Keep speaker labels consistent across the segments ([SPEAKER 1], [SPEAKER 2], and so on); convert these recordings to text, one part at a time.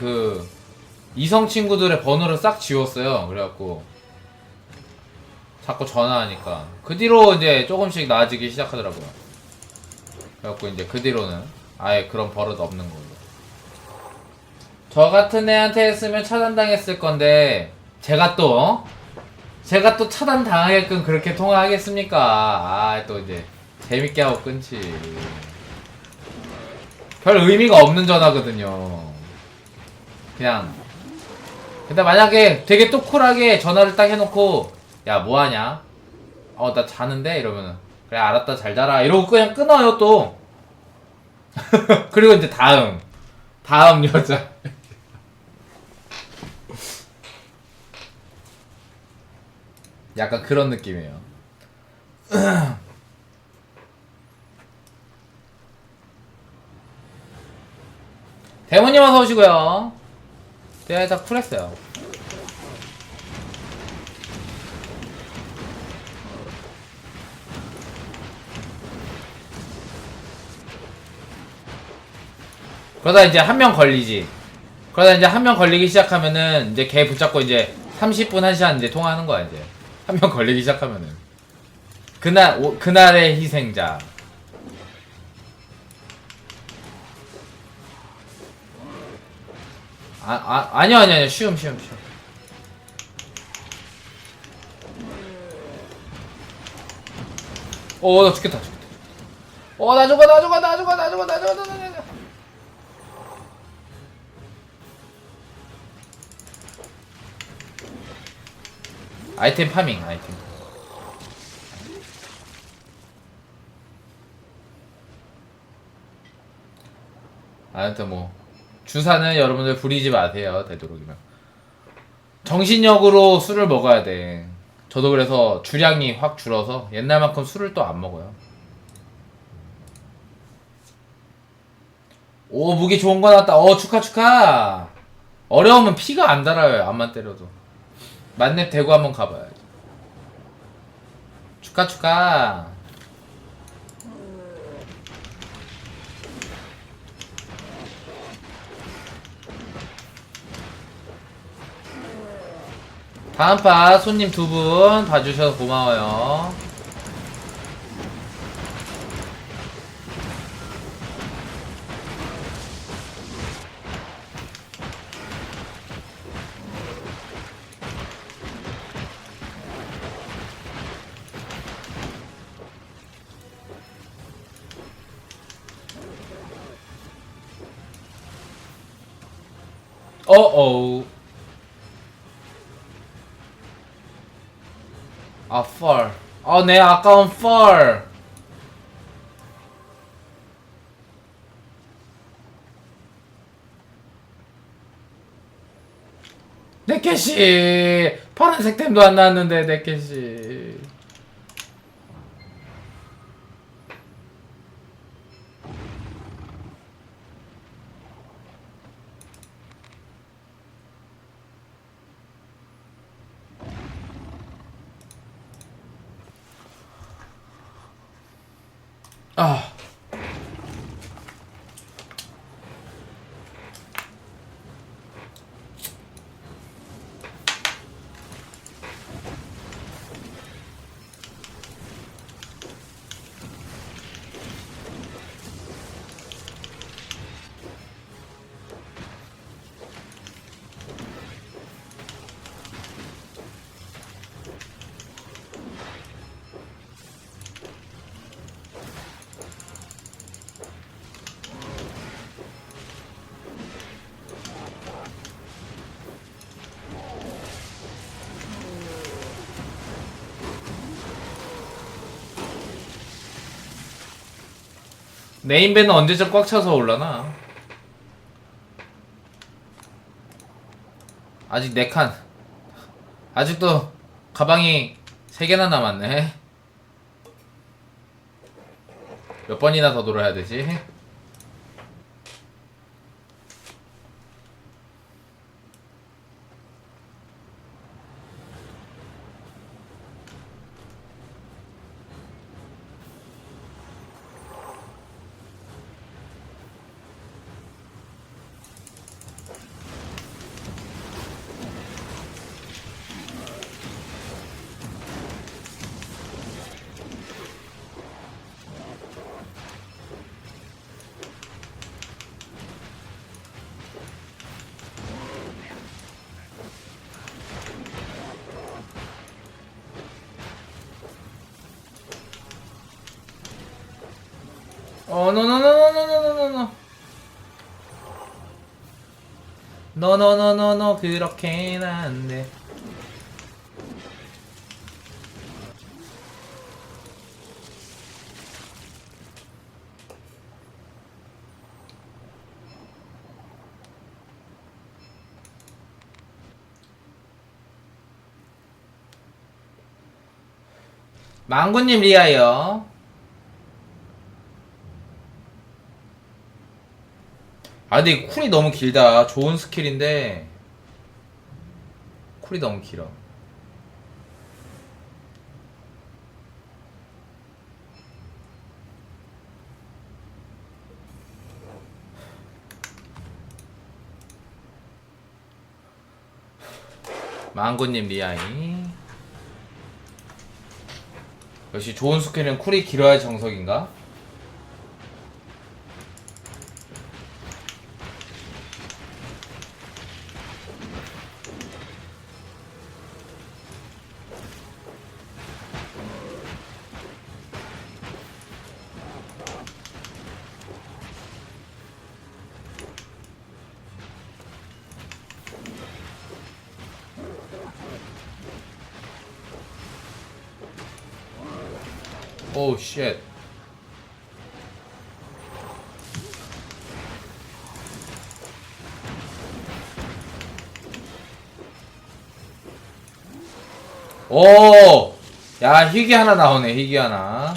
[SPEAKER 1] 그 이성 친구들의 번호를 싹 지웠어요. 그래갖고 자꾸 전화하니까 그 뒤로 이제 조금씩 나아지기 시작하더라고요. 그래갖고 이제 그 뒤로는 아예 그런 버릇 없는 걸로. 저 같은 애한테 했으면 차단당했을 건데 제가 또 어? 제가 또 차단 당하게끔 그렇게 통화하겠습니까? 아 또 이제 재밌게 하고 끊지. 별 의미가 없는 전화거든요. 그냥. 근데 만약에 되게 또 쿨하게 전화를 딱 해놓고, 야, 뭐하냐? 어, 나 자는데? 이러면은, 그래, 알았다, 잘 자라. 이러고 그냥 끊어요, 또. 그리고 이제 다음. 다음 여자. 약간 그런 느낌이에요. 대모님 어서 오시고요. 내가 다 쿨했어요. 그러다 이제 한 명 걸리지. 그러다 이제 한 명 걸리기 시작하면은 이제 걔 붙잡고 이제 30분 1시간 이제 통화하는 거야 이제. 한 명 걸리기 시작하면은. 그날 오, 그날의 희생자. 아, 아, 아니요, 아니요, 아니요. 쉬움, 쉬움, 쉬움. 어, 나 죽겠다, 죽겠다. 어, 나 죽어, 나 죽어, 나 죽어, 나 죽어, 나 죽어, 나 죽어, 나 죽어. 아이템 파밍, 아이템. 아무튼 뭐 주사는 여러분들 부리지 마세요 되도록이면. 정신력으로 술을 먹어야 돼. 저도 그래서 주량이 확 줄어서 옛날만큼 술을 또 안 먹어요. 오 무기 좋은 거 나왔다. 어 축하 축하! 어려우면 피가 안 달아요 암만 때려도. 만렙 대구 한번 가봐야지. 축하 축하 다음 파 손님 두 분 봐주셔서 고마워요. 어어. 펄. 아, 내 아까운 펄. 네켓이 파란색 템도 안 나왔는데 네켓이 아 네임밴은 언제쯤 꽉 차서 올라나? 아직 네 칸. 아직도 가방이 세 개나 남았네. 몇 번이나 더 돌아야 되지? 노노노노노 그렇게는 안 돼. 망구님 리아요. 아 근데 이 쿨이 너무 길다. 좋은 스킬인데 쿨이 너무 길어. 망고님 리아이 역시 좋은 스킬은 쿨이 길어야 정석인가? 쉣 오! 야, 희귀 하나 나오네, 희귀 하나.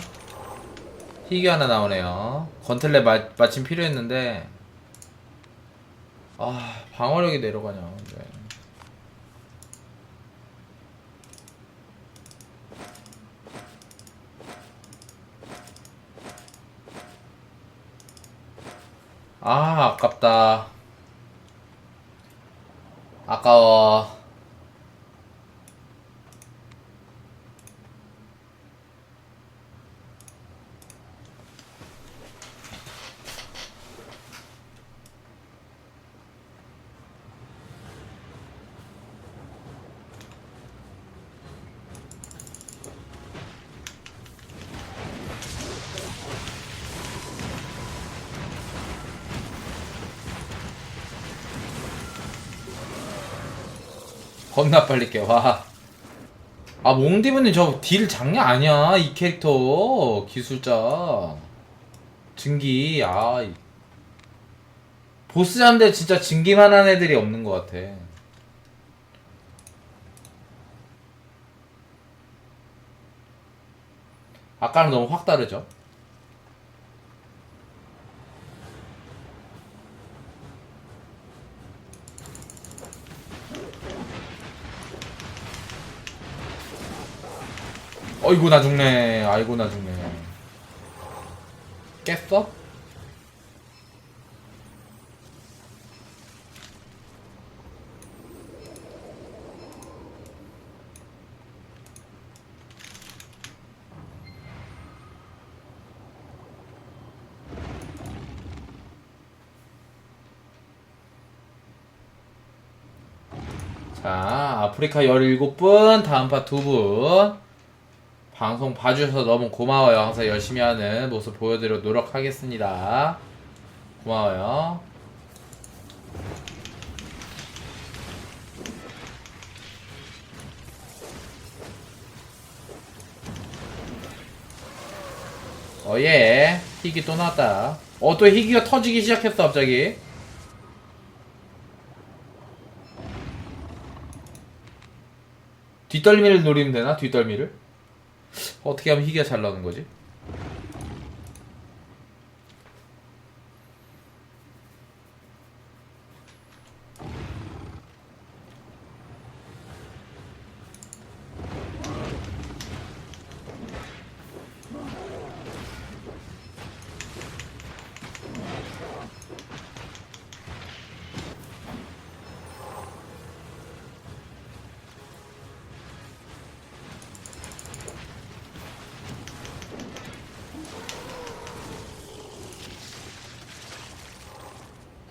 [SPEAKER 1] 희귀 하나 나오네요. 건틀레 마, 마침 필요했는데. 아, 방어력이 내려가냐, 근데. 아, 아깝다. 아까워. 겁나 빨리 깨, 와. 아, 몽디브님 저 딜 장난 아니야, 이 캐릭터. 기술자. 증기, 아. 이- 보스 잡는데 진짜 증기만 한 애들이 없는 것 같아. 아까랑 너무 확 다르죠? 어이구 나 죽네. 아이고 나 죽네. 깼어? 자 아프리카 17분 다음 파 2분 방송 봐주셔서 너무 고마워요. 항상 열심히 하는 모습 보여드려 노력하겠습니다. 고마워요. 어예 희귀 또 나왔다. 어 또 희귀가 터지기 시작했어 갑자기. 뒷덜미를 노리면 되나? 뒷덜미를? 어떻게 하면 희귀가 잘 나오는 거지?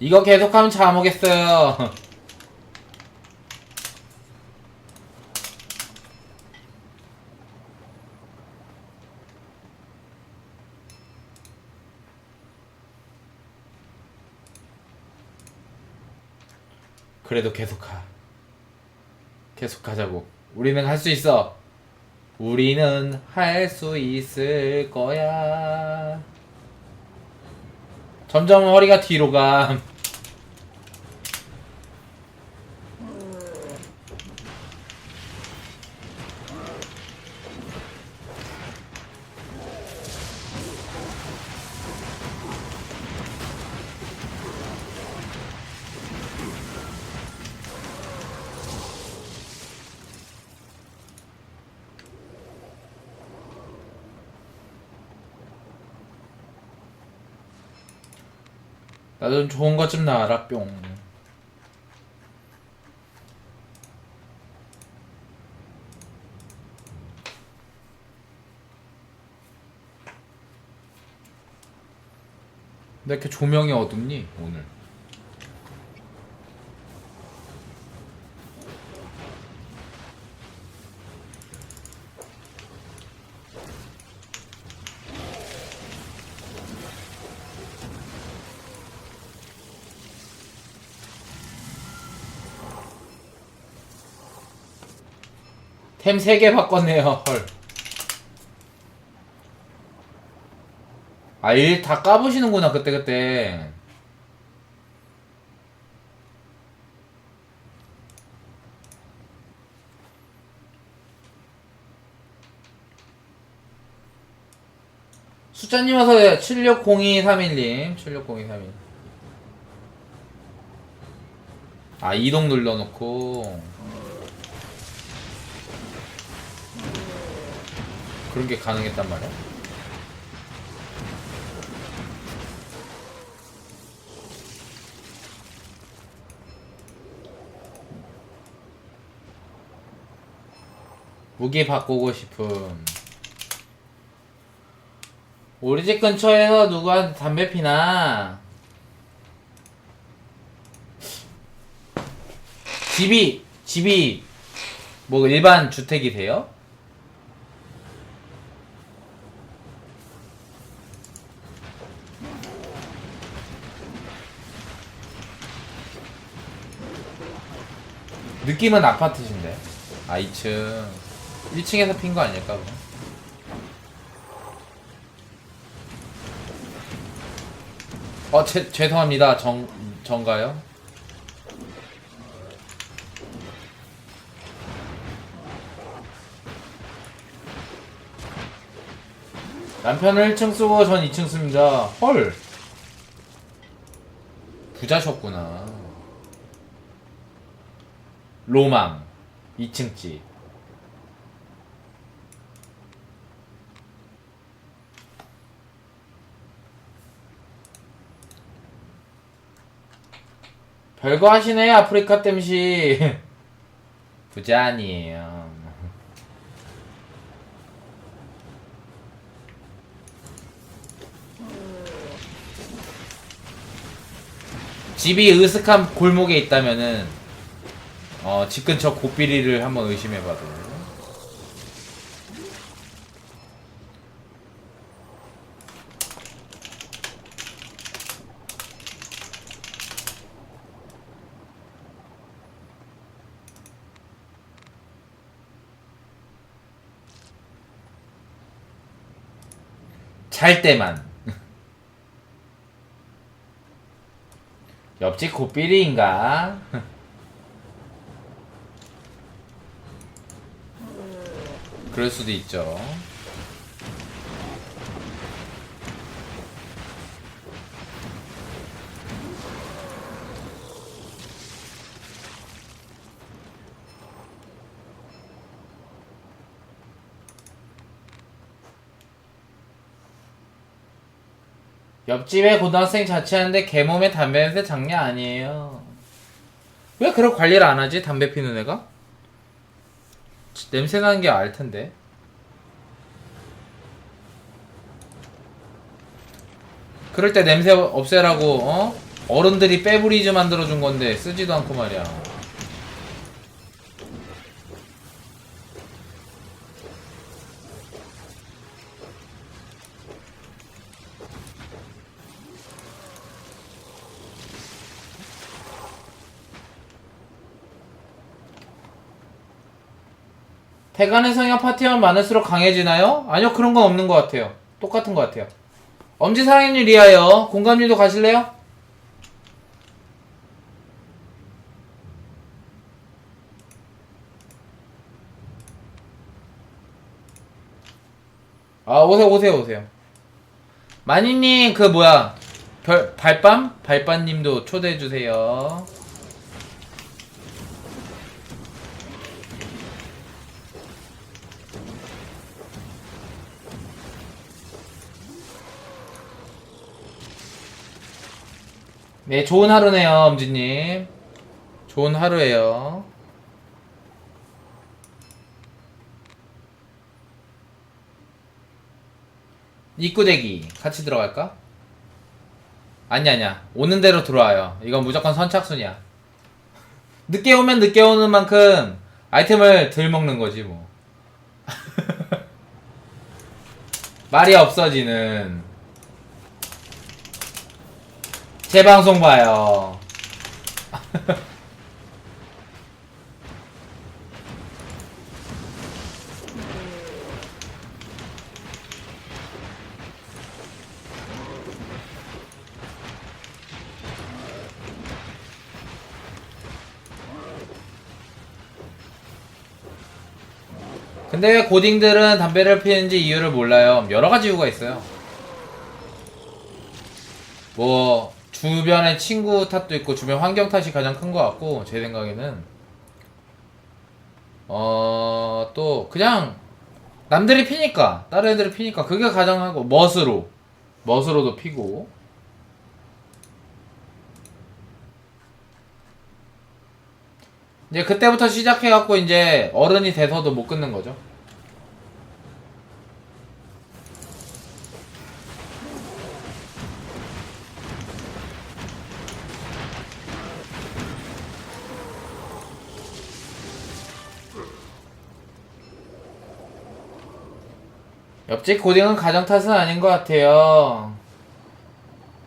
[SPEAKER 1] 이거 계속하면 잠오겠어요. 그래도 계속 가. 계속 가자고. 우리는 할 수 있어. 우리는 할 수 있을 거야. 점점 허리가 뒤로 가. 나도 좀 좋은 것 좀 나와라 뿅. 왜 이렇게 조명이 어둡니 오늘? 템 3개 바꿨네요. 헐. 아, 일 다 까보시는구나, 그때 그때. 숫자님 와서 760231님. 760231. 아, 이동 눌러놓고. 그런 게 가능했단 말이야? 무기 바꾸고 싶음. 우리 집 근처에서 누구한테 담배 피나? 집이, 집이, 뭐 일반 주택이세요? 느낌은 아파트신데. 아, 2층. 1층에서 핀 거 아닐까, 그럼? 어, 죄, 죄송합니다. 정, 정가요? 남편은 1층 쓰고 전 2층 씁니다. 헐. 부자셨구나. 로망 2층 집 별거 하시네 아프리카 땜시. 부자 아니에요. 집이 으슥한 골목에 있다면은 어, 집 근처 고삐리를 한번 의심해봐도. 잘 때만. 옆집 고삐리인가? 그럴 수도 있죠. 옆집에 고등학생 자취하는데 개몸에 담배 냄새 장난 아니에요. 왜 그런 관리를 안 하지? 담배 피는 애가? 냄새 나는 게 알 텐데. 그럴 때 냄새 없애라고 어? 어른들이 빼브리즈 만들어 준 건데 쓰지도 않고 말이야. 태간의 성향 파티원 많을수록 강해지나요? 아니요 그런 건 없는 것 같아요 똑같은 것 같아요 엄지 사랑님 리하여 공감님도 가실래요? 아 오세요 오세요 오세요 마니님 그 뭐야 별 발밤 발밤님도 초대해 주세요. 네 좋은 하루네요 엄지님. 좋은 하루예요. 입구 대기 같이 들어갈까? 아니 아니야 오는 대로 들어와요 이건 무조건 선착순이야 늦게 오면 늦게 오는 만큼 아이템을 덜 먹는 거지 뭐 말이 없어지는 재방송 봐요 근데 왜 고딩들은 담배를 피는지 이유를 몰라요. 여러 가지 이유가 있어요. 뭐 주변에 친구 탓도 있고 주변 환경 탓이 가장 큰 것 같고 제 생각에는. 어 또 그냥 남들이 피니까 다른 애들이 피니까 그게 가장 하고 멋으로. 멋으로도 피고. 이제 그때부터 시작해갖고 이제 어른이 돼서도 못 끊는 거죠. 옆집 고딩은 가정 탓은 아닌 것 같아요.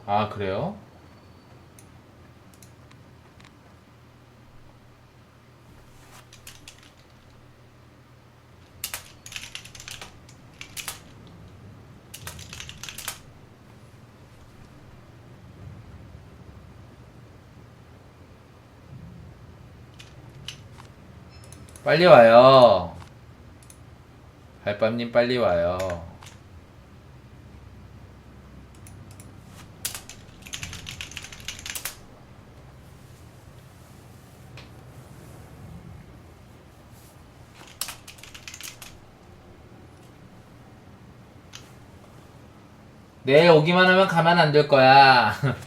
[SPEAKER 1] 아, 그래요? 빨리 와요. 발밤님 빨리 와요. 내일 오기만 하면 가만 안 둘 거야.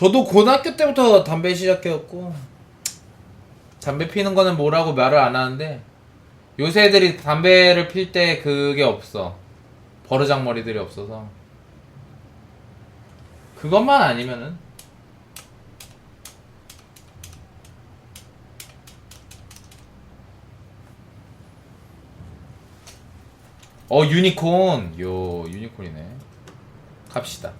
[SPEAKER 1] 저도 고등학교 때부터 담배 시작해갖고 담배 피는 거는 뭐라고 말을 안 하는데 요새 애들이 담배를 필 때 그게 없어. 버르장머리들이 없어서. 그것만 아니면은. 어 유니콘. 요 유니콘이네. 갑시다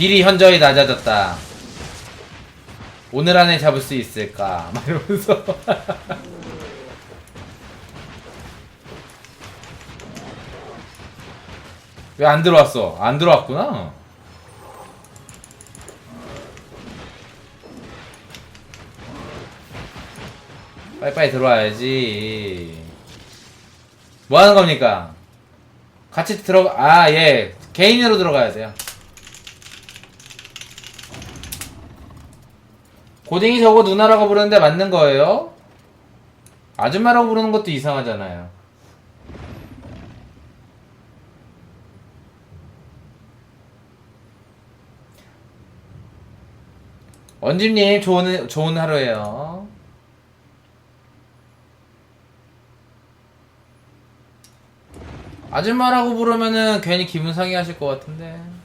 [SPEAKER 1] 딜이 현저히 낮아졌다. 오늘 안에 잡을 수 있을까? 막 이러면서. 왜 안 들어왔어? 안 들어왔구나. 빨리빨리 들어와야지. 뭐 하는 겁니까? 같이 들어가, 아, 예. 개인으로 들어가야 돼요. 고딩이 저거 누나라고 부르는데 맞는 거예요? 아줌마라고 부르는 것도 이상하잖아요. 원집님 좋은 좋은 하루예요. 아줌마라고 부르면은 괜히 기분 상해하실 것 같은데.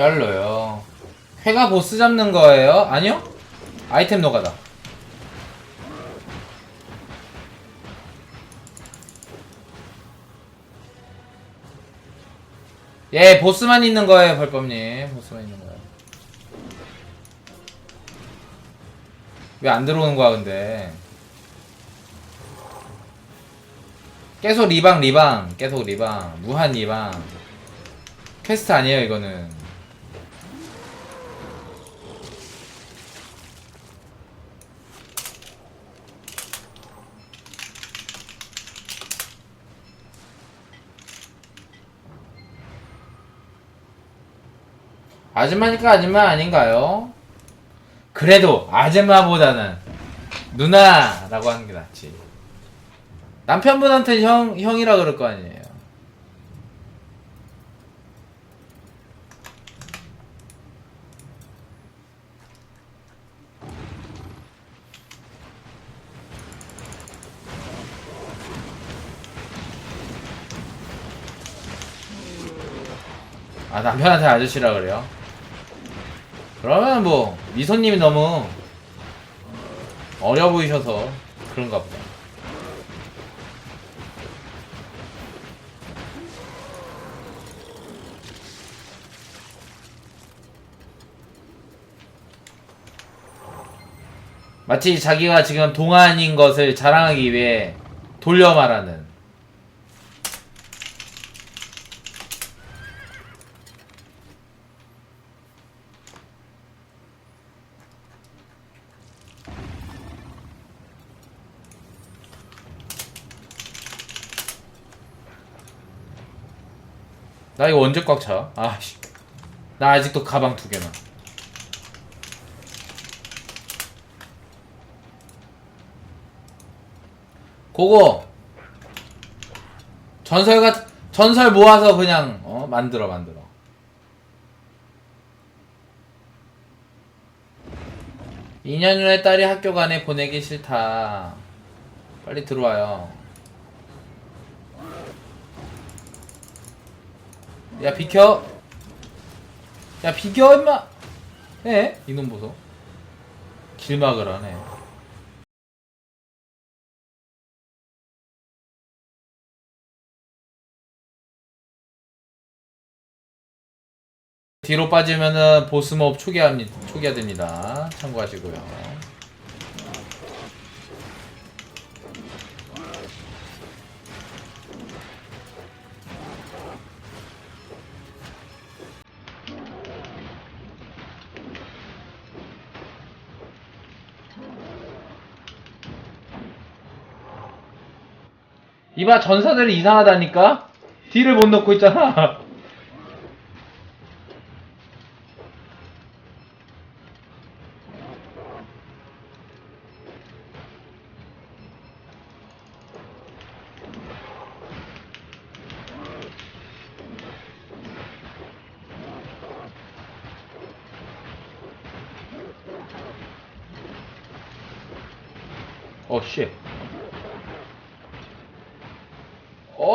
[SPEAKER 1] 별로요. 회가 보스 잡는 거예요? 아니요? 아이템 노가다. 예, 보스만 있는 거예요, 벌법님. 보스만 있는 거예요. 왜 안 들어오는 거야, 근데? 계속 리방, 리방. 계속 리방. 무한 리방. 퀘스트 아니에요, 이거는. 아줌마니까 아줌마 아닌가요? 그래도 아줌마보다는 누나라고 하는 게 낫지. 남편분한테 형, 형이라 그럴 거 아니에요. 아, 남편한테 아저씨라 그래요? 그러면 뭐, 미소님이 너무 어려 보이셔서 그런가 보다. 마치 자기가 지금 동안인 것을 자랑하기 위해 돌려 말하는 나 이거 언제 꽉 차? 아씨 나 아직도 가방 두 개나 그거 전설가 전설 모아서 그냥 어 만들어 만들어. 이년 후에 딸이 학교 가네 보내기 싫다. 빨리 들어와요. 야 비켜. 야 비켜 임마. 에? 이놈 보소. 길막을 하네. 뒤로 빠지면은 보스몹 초기화합니다. 초기화됩니다. 참고하시고요. 이봐 전사들이 이상하다니까? 뒤를 못 넣고 있잖아. 어, 씨.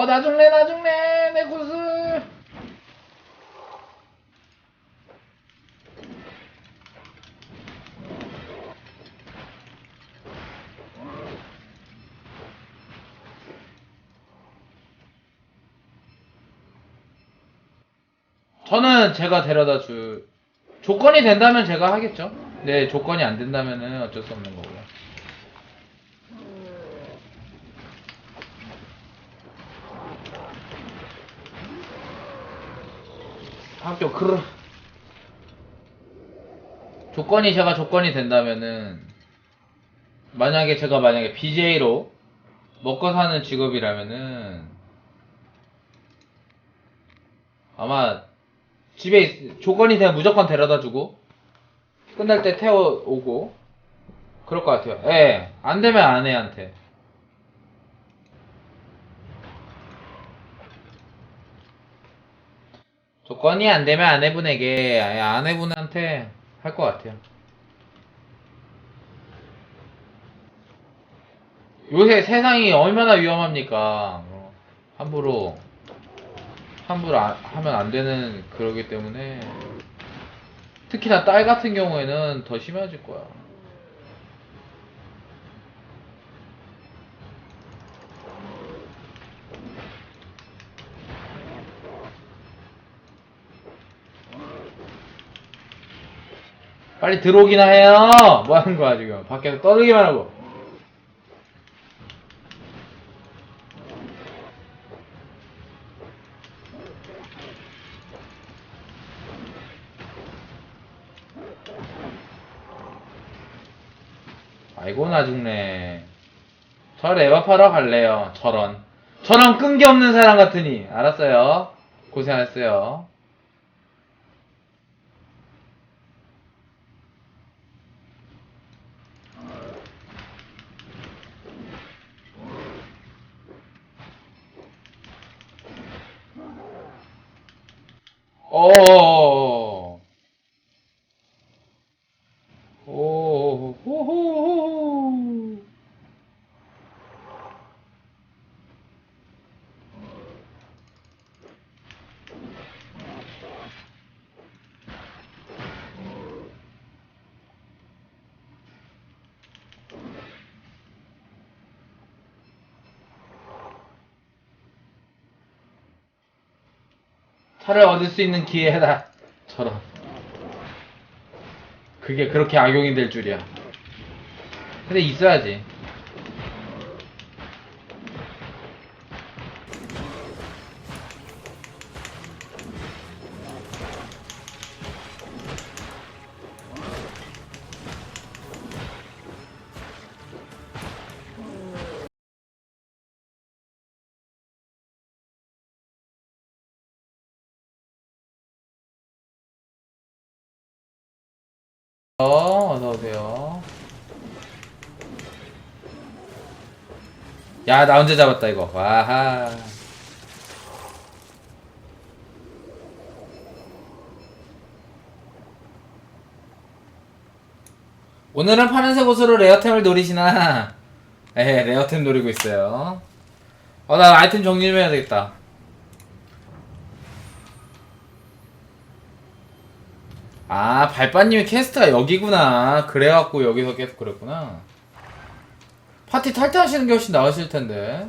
[SPEAKER 1] 어, 나 죽네, 나 죽네, 내 구슬. 저는 제가 데려다 줄 조건이 된다면 제가 하겠죠. 네, 조건이 안 된다면은 어쩔 수 없는 거고요. 학교 그르 조건이 제가 조건이 된다면은 만약에 제가 만약에 BJ로 먹고 사는 직업이라면은 아마 집에 있- 조건이 되면 무조건 데려다 주고 끝날 때 태워오고 그럴 것 같아요. 예, 안 되면 아내한테. 조건이 안 되면 아내분에게, 아내분한테 할 것 같아요. 요새 세상이 얼마나 위험합니까? 어, 함부로, 함부로 안- 하면 안 되는 그러기 때문에. 특히나 딸 같은 경우에는 더 심해질 거야. 빨리 들어오기나 해요! 뭐 하는 거야, 지금. 밖에서 떠들기만 하고. 아이고, 나 죽네. 저 레바파러 갈래요. 저런. 저런 끈기 없는 사람 같으니. 알았어요. 고생하셨어요. 어. 오. 호호호호. 차를 얻을 수 있는 기회다. 저런. 그게 그렇게 악용이 될 줄이야. 근데 있어야지. 어, 어서오세요. 야, 나 언제 잡았다, 이거. 와하. 오늘은 파란색 옷으로 레어템을 노리시나? 에 레어템 노리고 있어요. 어, 나 아이템 정리 좀 해야 되겠다. 아, 발빠님의 캐스트가 여기구나. 그래갖고 여기서 계속 그랬구나. 파티 탈퇴하시는 게 훨씬 나으실 텐데.